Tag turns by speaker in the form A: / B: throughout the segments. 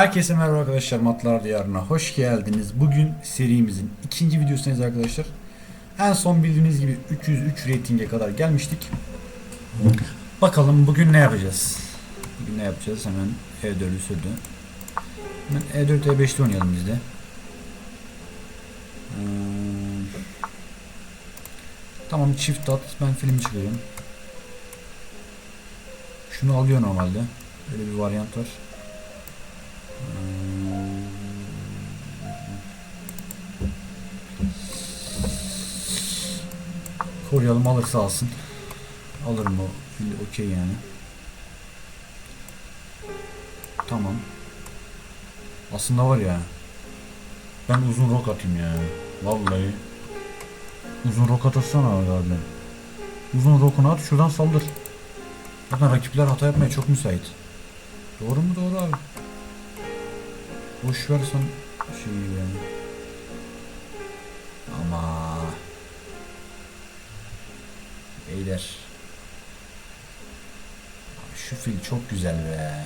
A: Herkese merhaba arkadaşlar Matlar Diyarı'na hoş geldiniz. Bugün serimizin ikinci videosundayız arkadaşlar. En son bildiğiniz gibi 303 reytinge kadar gelmiştik. Bakalım bugün ne yapacağız? Bugün ne yapacağız? Hemen E4'ü sürdü. Hemen E4 E5'te oynayalım biz de. Hmm. Tamam çift at ben film çıkıyorum. Şunu alıyor normalde. Böyle bir varyant var. Koruyalım alırsa alsın. O. Şimdi okey yani. Tamam. Aslında var ya. Ben uzun rok atayım ya. Vallahi. Uzun rok atasana abi. Uzun rokunu at şuradan saldır. Zaten rakipler hata yapmaya çok müsait. Doğru mu doğru abi? Boş versen şey yani. Abi Şu fil çok güzel be.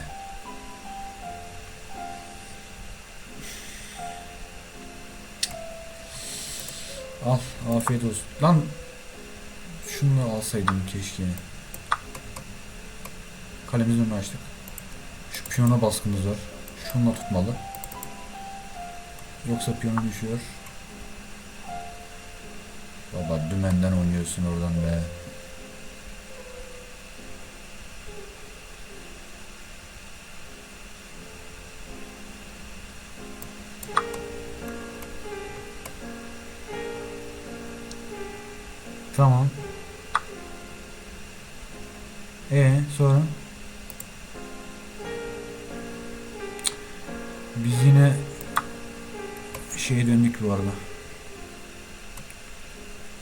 A: Al afiyet olsun. Lan Şunu alsaydım keşke. Kalemizin önünü açtık. Şu piyona baskımız var. Şununla tutmalı. Yoksa piyonu düşüyor. Baba dümenden oynuyorsun oradan be.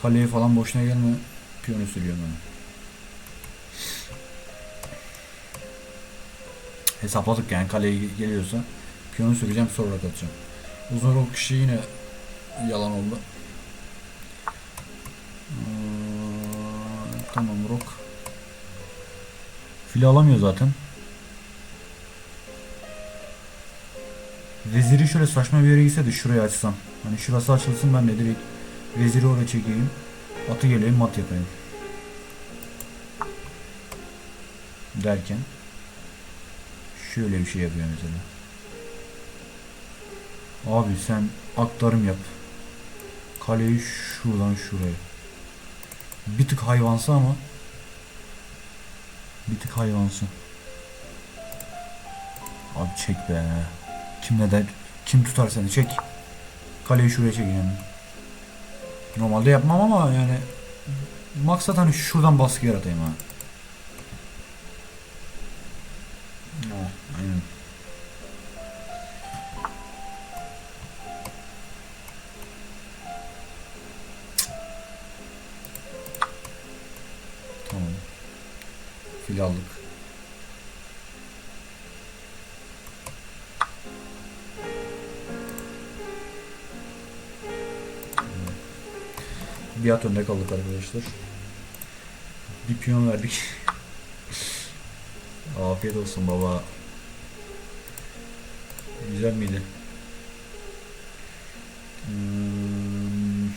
A: Kaleye falan boşuna gelme. Piyonu sürüyorum ben. Hesapladık yani kaleye geliyorsa piyonu süreceğim sonra atacağım. Uzun rok kişi yine yalan oldu. Ee, tamam rok. Fili alamıyor zaten. Veziri şöyle saçma bir yere gitse de şuraya açsam. Hani şurası açılsın ben de direkt Veziri oraya çekeyim. Atı geleyim mat yapayım. Derken şöyle bir şey yapıyor mesela. Abi sen aktarım yap. Kaleyi şuradan şuraya. Bir tık hayvansı ama bir tık hayvansı. Abi çek be. Kim ne der? Kim tutar seni? Çek. Kaleyi şuraya çek yani. Normalde yapmam ama yani maksat hani şuradan baskı yaratayım ha. Bir at önde kaldık arkadaşlar. Bir piyon verdik. Afiyet olsun baba. Güzel miydi? Hmm.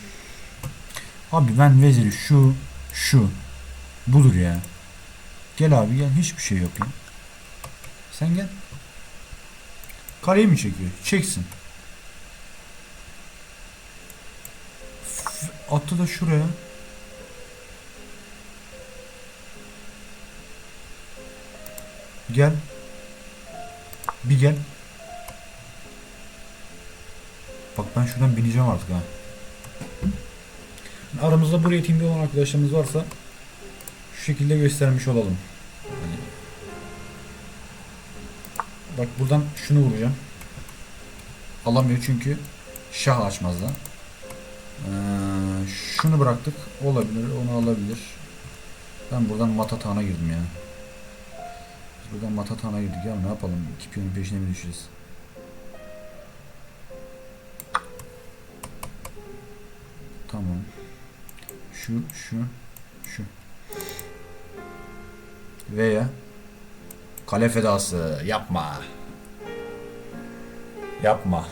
A: Abi ben veziri şu şu budur ya. Gel abi gel hiçbir şey yok ya. Sen gel. Kareyi mi çekiyor? Çeksin. Attı da şuraya. Gel. Bir gel. Bak ben şuradan bineceğim artık ha. Aramızda buraya timde olan arkadaşlarımız varsa şu şekilde göstermiş olalım. Hani Bak buradan şunu vuracağım. Alamıyor çünkü şah açmazdan. Ee, şunu bıraktık. Olabilir. Onu alabilir. Ben buradan matatana girdim ya. Biz buradan matatana girdik ya. Ne yapalım? İki piyonun peşine mi düşeceğiz? Tamam. Şu, şu, şu. Veya kale fedası yapma. Yapma.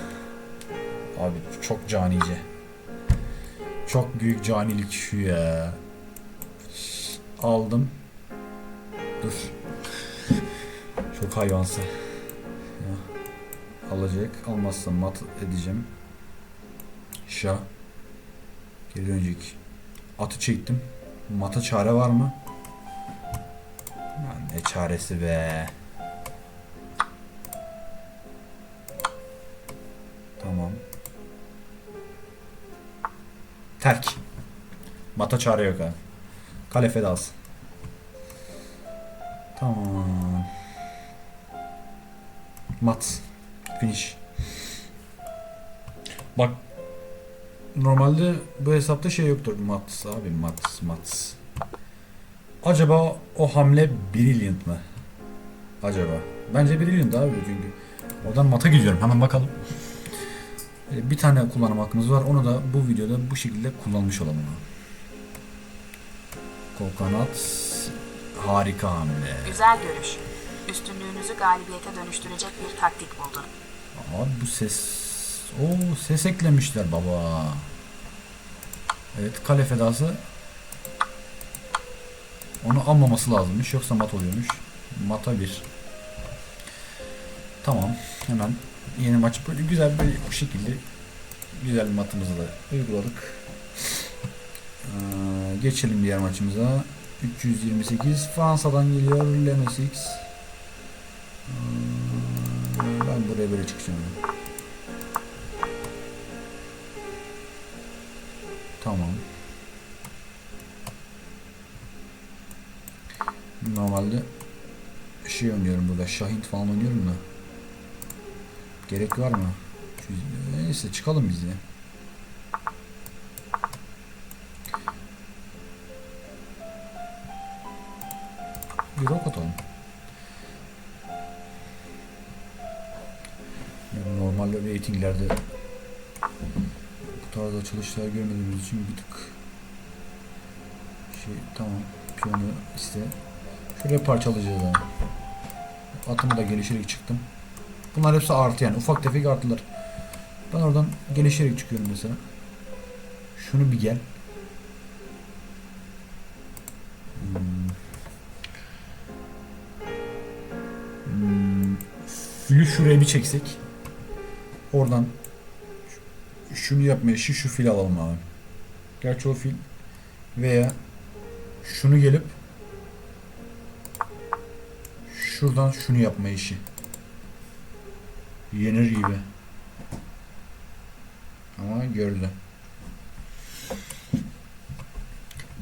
A: Abi çok canice. Çok büyük canilik şu ya. Aldım. Dur. Çok hayvansı. Alacak. Almazsa mat edeceğim. Şa. Geri dönecek. Atı çektim. Mata çare var mı? Lan ne çaresi be. Tamam. Terk. Mata çare yok ha. Kale fedası. Tamam. Mat. Finish. Bak. Normalde bu hesapta şey yoktur. Mat abi mat mat. Acaba o hamle Brilliant mı? Acaba. Bence Brilliant abi çünkü. Oradan mata gidiyorum. Hemen bakalım. Ee, Bir tane kullanım hakkımız var. Onu da bu videoda bu şekilde kullanmış olalım. Kokonat harika hamle.
B: Güzel görüş. Üstünlüğünüzü galibiyete dönüştürecek bir taktik buldun.
A: Abi bu ses... o ses eklemişler baba. Evet kale fedası. Onu almaması lazımmış. Yoksa mat oluyormuş. Mata bir. Tamam. Hemen yeni maç böyle güzel bir bu şekilde güzel bir matımızı da uyguladık. Ee, geçelim diğer maçımıza. 328 Fransa'dan geliyor Lemos X. Ee, ben buraya böyle çıkacağım. Tamam. Normalde şey oynuyorum burada. Şahin falan oynuyorum da. Gerek var mı? Neyse çıkalım biz ya. Bir rock atalım. Yani normalde ratinglerde bu tarz açılışlar görmediğimiz için bir tık şey tamam piyano iste şuraya parçalayacağız abi. Atımı da gelişerek çıktım. Bunlar hepsi artı yani ufak tefek artılar. Ben oradan gelişerek çıkıyorum mesela. Şunu bir gel. Hmm. Hmm. Fülü şuraya bir çeksek. Oradan şunu yapmaya şu şu fil alalım abi. Gerçi o fil veya şunu gelip şuradan şunu yapma işi. Yenir gibi. Ama gördü.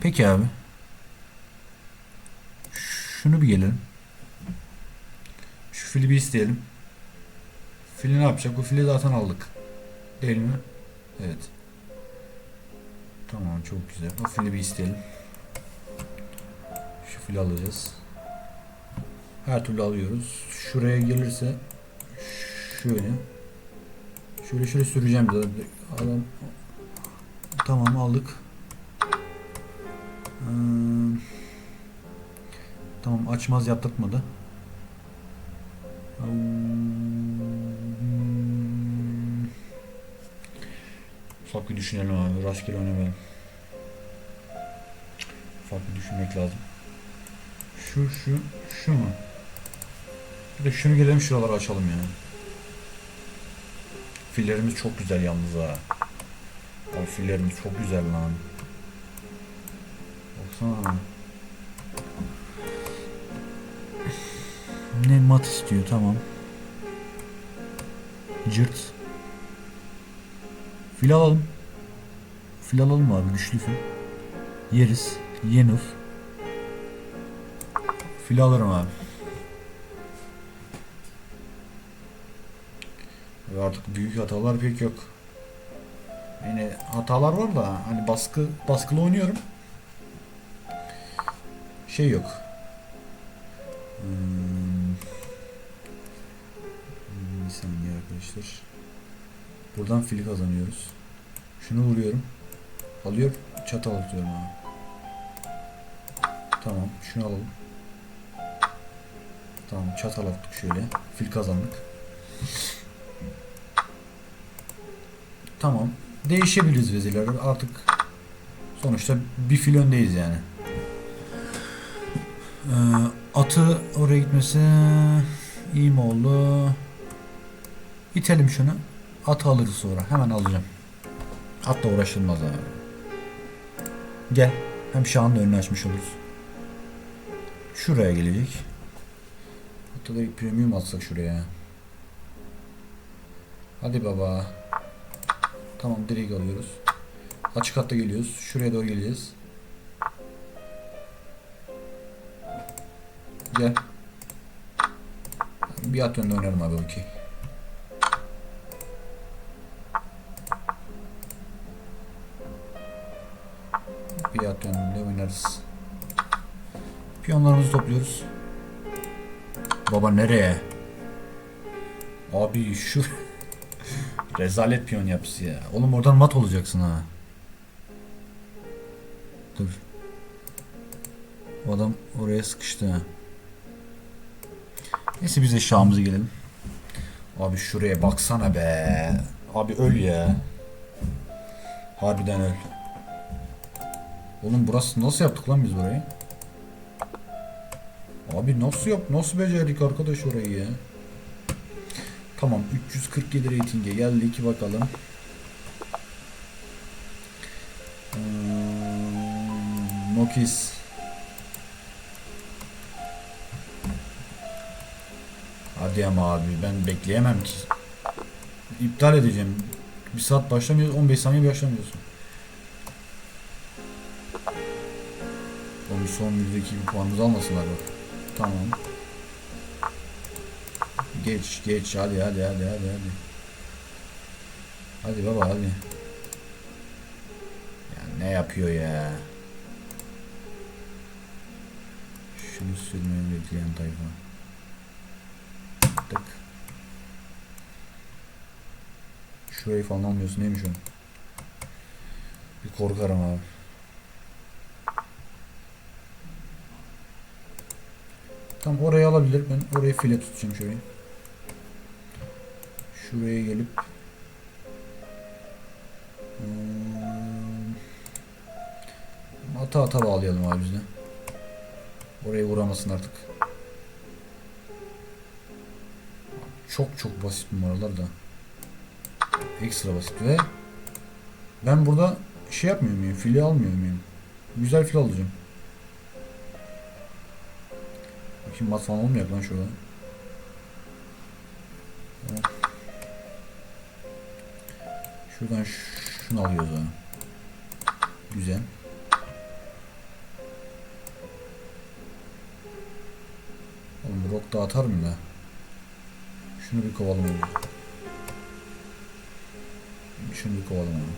A: Peki abi. Şunu bir gelelim. Şu fili bir isteyelim. Fili ne yapacak? Bu fili zaten aldık. Değil mi? Evet. Tamam çok güzel. O fili bir isteyelim. Şu fili alacağız. Her türlü alıyoruz. Şuraya gelirse şöyle. Şöyle şöyle süreceğim bir de. Adam tamam aldık. Hmm. Tamam açmaz yaptırtmadı. Hmm. Ufak bir düşünelim abi. Rastgele oynamayalım. Ufak bir düşünmek lazım. Şu şu şu mu? Bir de şunu gelelim şuraları açalım ya. Fillerimiz çok güzel yalnız ha. Abi fillerimiz çok güzel lan. Baksana. Ne mat istiyor tamam. Cırt. Fil alalım. Fil alalım abi güçlü fil. Yeriz. Yenur. Fil alırım abi. Artık büyük hatalar pek yok. Yine hatalar var da hani baskı baskılı oynuyorum. Şey yok. Hmm. Bir saniye arkadaşlar. Buradan fili kazanıyoruz. Şunu vuruyorum. Alıyor. Çatal atıyorum abi. Tamam. Şunu alalım. Tamam. Çatal attık şöyle. Fil kazandık. Tamam. Değişebiliriz vezirleri artık. Sonuçta bir fil öndeyiz yani. Ee, atı oraya gitmesi iyi mi oldu? İtelim şunu. Atı alırız sonra. Hemen alacağım. Atla uğraşılmaz abi. Gel. Hem Şah'ın da önünü açmış oluruz. Şuraya gelecek. Hatta da premium atsak şuraya. Hadi baba. Tamam direkt alıyoruz. Açık hatta geliyoruz. Şuraya doğru geleceğiz. Gel. Bir at önde oynarım abi okey. Bir at önünde oynarız. Piyonlarımızı topluyoruz. Baba nereye? Abi şu rezalet piyon yapısı ya. Oğlum oradan mat olacaksın ha. Dur. O adam oraya sıkıştı ha. Neyse biz de şahımıza gelelim. Abi şuraya baksana be. Abi öl ya. Harbiden öl. Oğlum burası nasıl yaptık lan biz burayı? Abi nasıl yap nasıl becerdik arkadaş orayı ya? Tamam 347 reytinge geldik bakalım. Hmm, Nokis. Hadi ama abi ben bekleyemem ki. İptal edeceğim. Bir saat başlamıyoruz 15 saniye başlamıyorsun. Oğlum son yüzdeki bir puanımızı almasınlar bak. Tamam. Geç geç hadi hadi hadi hadi hadi. Hadi baba hadi. Ya ne yapıyor ya? Şunu sürmeyi bekleyen tayfa. Tık. Şurayı falan almıyorsun neymiş o? Bir korkarım abi. Tam orayı alabilir. Ben oraya file tutacağım şurayı. Şuraya gelip Hmm, ata ata bağlayalım abi biz de. Oraya vuramasın artık. Çok çok basit numaralar da. Ekstra basit ve ben burada şey yapmıyor muyum? Fili almıyor muyum? Güzel fil alacağım. Bakayım mat falan olmayacak lan şurada. Hop. Şuradan şunu alıyoruz ha. Güzel. Oğlum rock da atar mı da? Şunu bir kovalım oğlum. Şunu bir kovalım oğlum.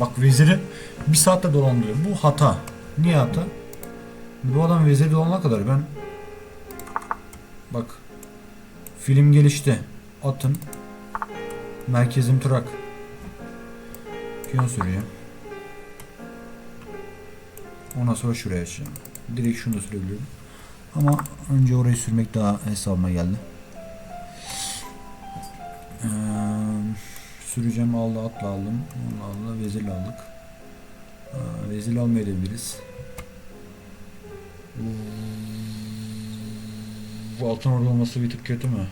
A: Bak veziri bir saatte dolandırıyor. Bu hata. Niye hata? Bu adam vezir olana kadar ben bak film gelişti. Atın merkezim Turak. Piyon süreceğim. Ondan sonra şuraya açacağım. Direkt şunu da sürebiliyorum. Ama önce orayı sürmek daha hesabıma geldi. Ee, süreceğim aldı atla aldım. Onu aldı vezirle aldık. Ee, vezir almayabiliriz. Bu altın orada olması bir tık kötü mü?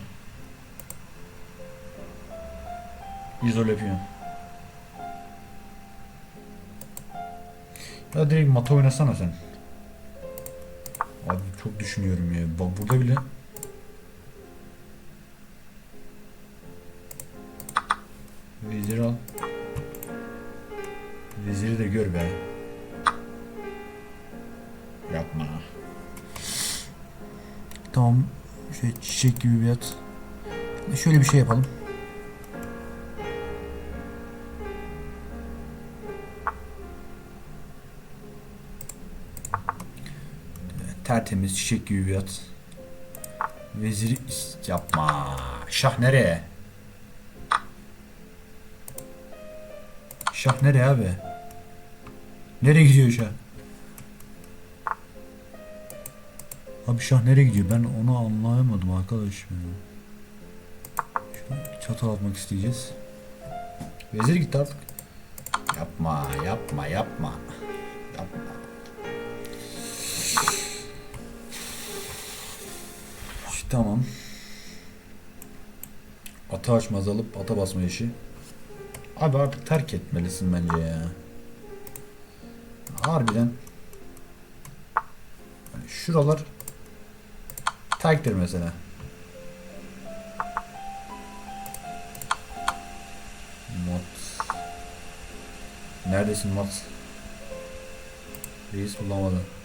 A: İzole piyon. Ya direkt mata oynasana sen. Abi çok düşünüyorum ya. Bak burada bile Vezir al. Veziri de gör be. Yapma. Tamam. Şey çiçek gibi bir at. Şöyle bir şey yapalım. Tertemiz çiçek gibi bir at. Veziri is- yapma. Şah nereye? Şah nereye abi? Nereye gidiyor şah? Abi şah nereye gidiyor? Ben onu anlayamadım arkadaşım. Şunu çatal atmak isteyeceğiz. Vezir gitti artık. Yapma yapma. Yapma. Tamam. Ata açmaz alıp ata basma işi. Abi artık terk etmelisin bence ya. Harbiden. Hani şuralar terktir mesela. Mod. Neredesin Mod? Reis bulamadı.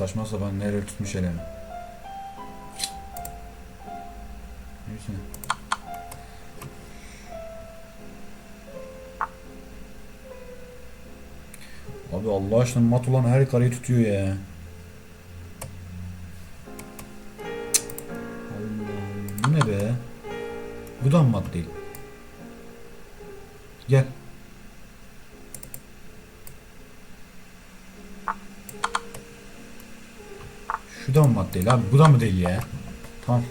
A: Saçma sapan nereye tutmuş elimi. Neyse. Abi Allah aşkına mat olan her kareyi tutuyor ya. Bu ne be? Bu da mat değil? Gel. Mat değil abi? Bu da mı değil ya? Tamam.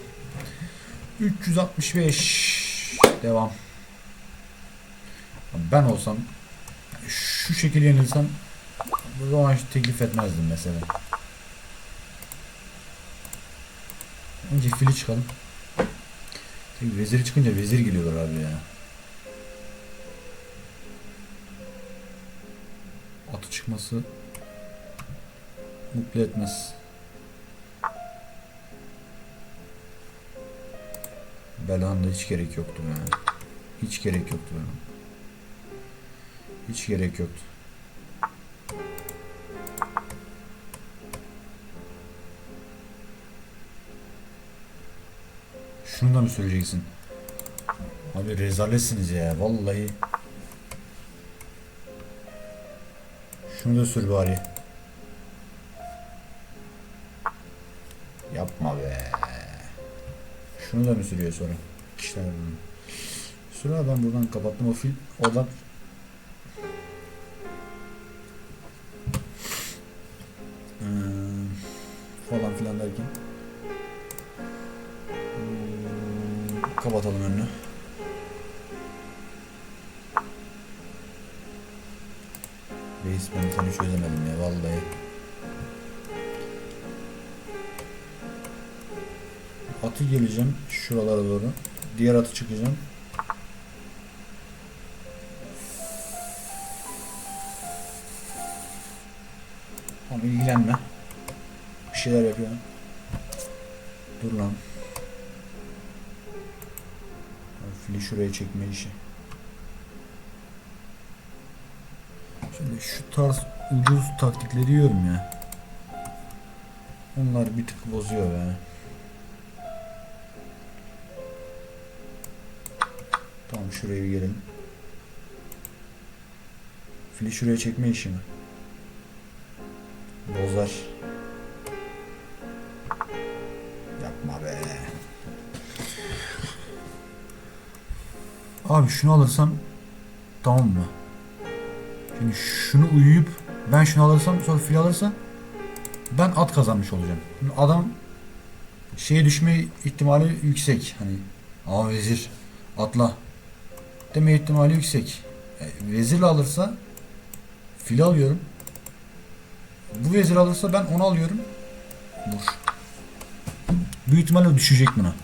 A: 365 devam. Ben olsam şu şekilde yenilsem bu zaman hiç teklif etmezdim mesela. Önce fili çıkalım. Tabii veziri çıkınca vezir geliyorlar abi ya. Atı çıkması mutlu etmez. Belanda hiç gerek yoktu yani. Hiç gerek yoktu benim. Hiç gerek yoktu. Şunu da mı söyleyeceksin? Abi rezaletsiniz ya vallahi. Şunu da sür bari. Şunu da mı sürüyor sonra? İşte bunu. Sür abi ben buradan kapattım o fil. Oradan Ee, falan filan derken Hmm, kapatalım önünü. Reis ben seni çözemedim ya vallahi. Atı geleceğim şuralara doğru. Diğer atı çıkacağım. Tamam ilgilenme. Bir şeyler yapıyor. Dur lan. Fili şuraya çekme işi. Şimdi şu tarz ucuz taktikleri diyorum ya. Onlar bir tık bozuyor be. Tamam şuraya gelelim. Fili şuraya çekme işi mi? Bozar. Yapma be. Abi şunu alırsam tamam mı? Şimdi şunu uyuyup ben şunu alırsam sonra fil alırsa ben at kazanmış olacağım. Şimdi adam şeye düşme ihtimali yüksek. Hani aa vezir atla deme ihtimali yüksek. E, vezirle alırsa fil alıyorum. Bu vezir alırsa ben onu alıyorum. Vur. Büyük ihtimalle düşecek buna.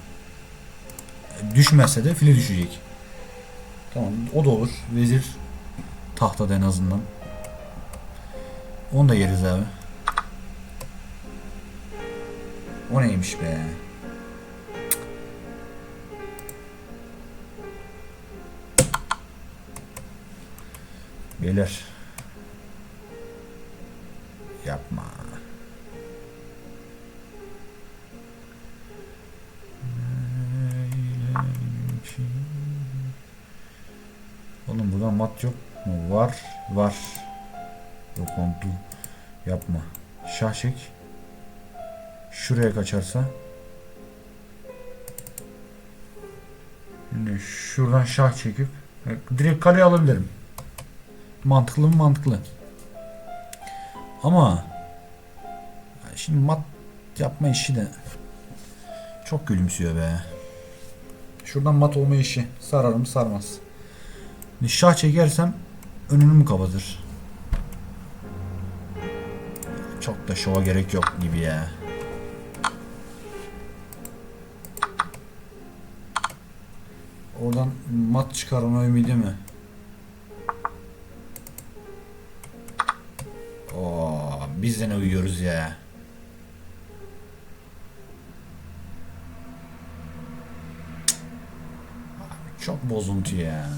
A: Düşmezse de file düşecek. Tamam o da olur. Vezir tahtada en azından. Onu da yeriz abi. O neymiş be? Beyler. Yapma. Oğlum burada mat yok mu? Var. Var. Yok dur. Yapma. Şah çek. Şuraya kaçarsa. Şimdi şuradan şah çekip direkt kaleye alabilirim. Mantıklı mı? Mantıklı. Ama şimdi mat yapma işi de Çok gülümsüyor be. Şuradan mat olma işi. Sarar mı sarmaz. Şimdi şah çekersem önünü mü kapatır? Çok da şova gerek yok gibi ya. Oradan mat çıkarma ümidi mi? Biz de ne uyuyoruz ya. Çok bozuntu ya.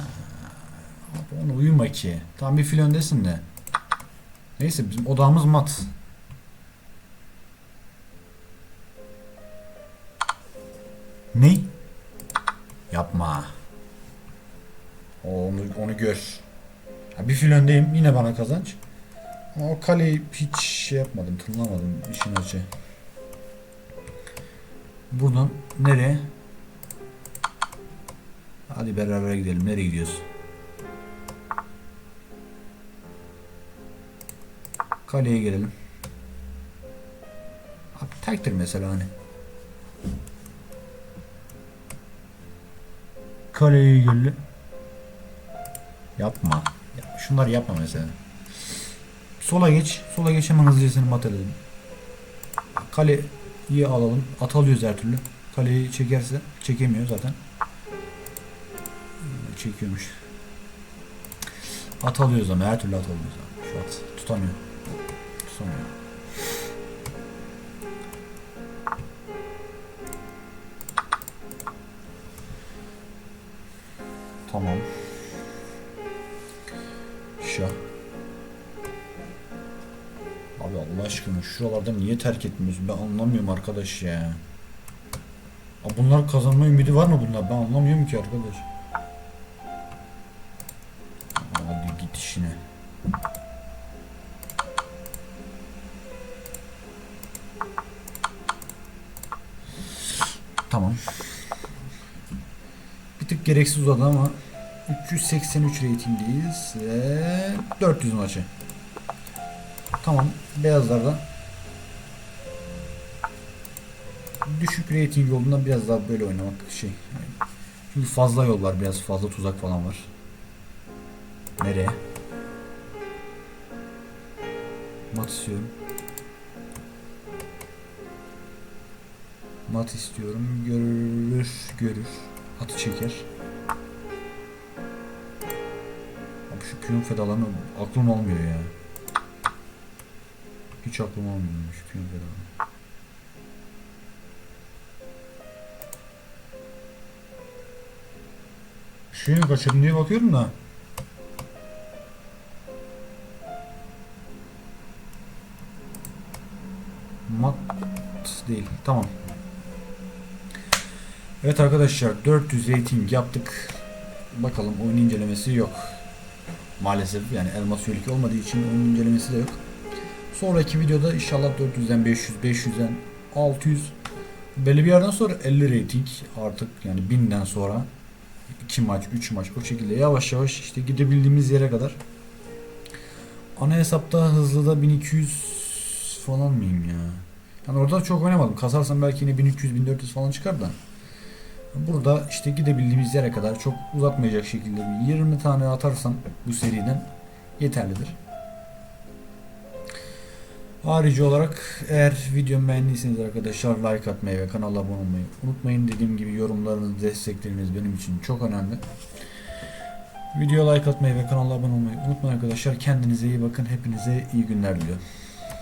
A: Abi onu uyuma ki. Tam bir fil öndesin de. Neyse bizim odamız mat. Ne? Yapma. O, Onu, onu gör. Ha, bir fil öndeyim yine bana kazanç. O kaleyi hiç şey yapmadım, tırnamadım işin açı. Buradan nereye? Hadi beraber gidelim. Nereye gidiyoruz? Kaleye gelelim. Abi tektir mesela hani. Kaleye gelelim. Yapma. Ya, şunları yapma mesela. Sola geç. Sola geç hemen hızlıca seni mat edelim. Kaleyi alalım. At alıyoruz her türlü. Kaleyi çekerse çekemiyor zaten. Çekiyormuş. At alıyoruz ama her türlü at alıyoruz. Şu at tutamıyor. Tutamıyor. Tamam. Abi Allah aşkına şuralarda niye terk etmiyorsun? Ben anlamıyorum arkadaş ya. Abi bunlar kazanma ümidi var mı bunlar? Ben anlamıyorum ki arkadaş. Hadi git işine. Tamam. Bir tık gereksiz uzadı ama 383 reytindeyiz ve 400 maçı. Tamam. Beyazlardan düşük reyting yolundan biraz daha böyle oynamak şey. Çünkü fazla yol var, biraz fazla tuzak falan var. Nereye? Mat istiyorum. Mat istiyorum. Görür, görür. Atı çeker. Abi şu piyon fedalarını aklım almıyor ya. Hiç aklım almıyor şu piyon fedalarını. Şey kaçırdım diye bakıyorum da. Mat değil. Tamam. Evet arkadaşlar 400 rating yaptık. Bakalım oyun incelemesi yok. Maalesef yani elmas yönelik olmadığı için oyun incelemesi de yok. Sonraki videoda inşallah 400'den 500, 500'den 600 belli bir yerden sonra 50 rating artık yani 1000'den sonra 2 maç, 3 maç o şekilde yavaş yavaş işte gidebildiğimiz yere kadar. Ana hesapta hızlı da 1200 falan mıyım ya? Yani orada çok oynamadım. Kasarsam belki yine 1300 1400 falan çıkar da. Burada işte gidebildiğimiz yere kadar çok uzatmayacak şekilde bir 20 tane atarsam bu seriden yeterlidir. Harici olarak eğer videomu beğendiyseniz arkadaşlar like atmayı ve kanala abone olmayı unutmayın. Dediğim gibi yorumlarınız, destekleriniz benim için çok önemli. Video like atmayı ve kanala abone olmayı unutmayın arkadaşlar. Kendinize iyi bakın. Hepinize iyi günler diliyorum.